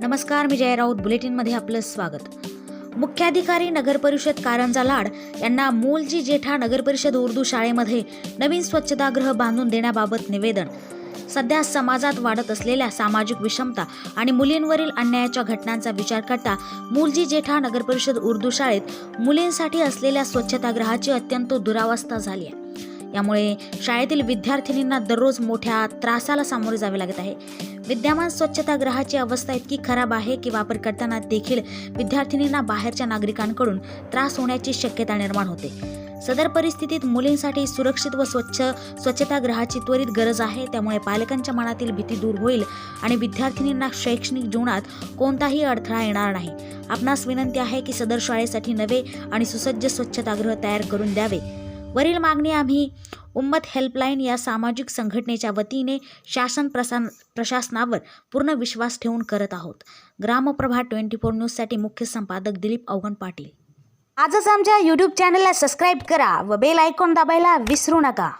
नमस्कार मी जय राऊत. बुलेटिनमध्ये आपलं स्वागत. मुख्याधिकारी नगरपरिषद कारंजा लाड यांना मूलजी जेठा नगरपरिषद उर्दू शाळेमध्ये नवीन स्वच्छतागृह बांधून देण्याबाबत निवेदन. सध्या समाजात वाढत असलेल्या सामाजिक विषमता आणि मुलींवरील अन्यायाच्या घटनांचा विचार करता मूलजी जेठा नगरपरिषद उर्दू शाळेत मुलींसाठी असलेल्या स्वच्छतागृहाची अत्यंत दुरावस्था झाली आहे. यामुळे शाळेतील विद्यार्थिनींना दररोज मोठ्या त्रासाला सामोरे जावे लागत आहे. विद्यमान स्वच्छतागृहाची अवस्था इतकी खराब आहे की वापर करताना देखील विद्यार्थिनींना बाहेरच्या नागरिकांकडून त्रास होण्याची शक्यता निर्माण होते. सदर परिस्थितीत मुलींसाठी सुरक्षित व स्वच्छ स्वच्छतागृहाची त्वरित गरज आहे. त्यामुळे पालकांच्या मनातील भीती दूर होईल आणि विद्यार्थिनींना शैक्षणिक जीवनात कोणताही अडथळा येणार नाही. आपणास विनंती आहे की सदर शाळेसाठी नवे आणि सुसज्ज स्वच्छतागृह तयार करून द्यावे. वरील मागणी आम्ही उम्मत हेल्पलाईन या सामाजिक संघटनेच्या वतीने शासन प्रसा प्रशासनावर पूर्ण विश्वास ठेवून करत आहोत. ग्रामप्रभा ट्वेंटी फोर न्यूजसाठी मुख्य संपादक दिलीप अवगण पाटील. आजच आमच्या यूट्यूब चॅनलला सबस्क्राईब करा व बेल आयकॉन दाबायला विसरू नका.